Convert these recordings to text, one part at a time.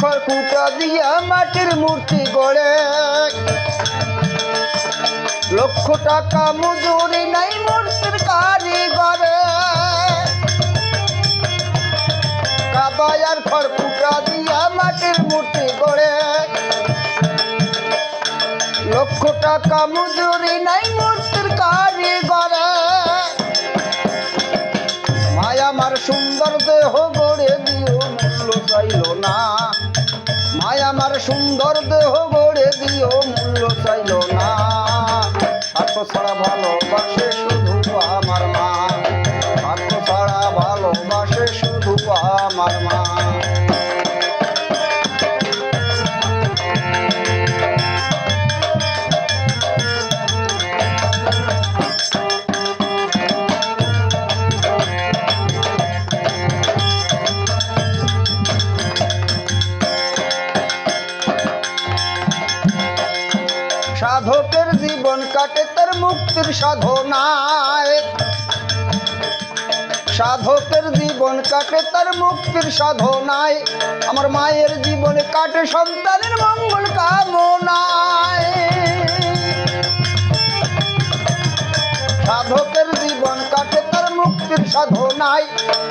খড়কুটা দিয়া মাটির মূর্তি গড়ে। লক্ষ টাকা মজুরি নাই মূর্তির কারিগরে। কাবায়ার খড়কুটা দিয়া মাটির মূর্তি গড়ে। লক্ষ টাকা মজুরি নাই মূর্তির কারিগরে। মায়া আমার সুন্দর দেহ গড়ে দিও, মূল্য চাইল না। মায়া আমার সুন্দর দেহ গড়ে দিও মূল্য চাইল সাধকের জীবন কাটে তার মুক্তির সাধনায়। সাধকের জীবন কাটে তার মুক্তির সাধনায়। আমার মায়ের জীবনে কাটে সন্তানের মঙ্গল কামনায়। সাধকের জীবন কাটে তার মুক্তির সাধনায়।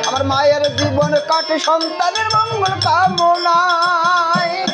আমার মায়ের জীবন কাটে সন্তানের মঙ্গল কামনায়।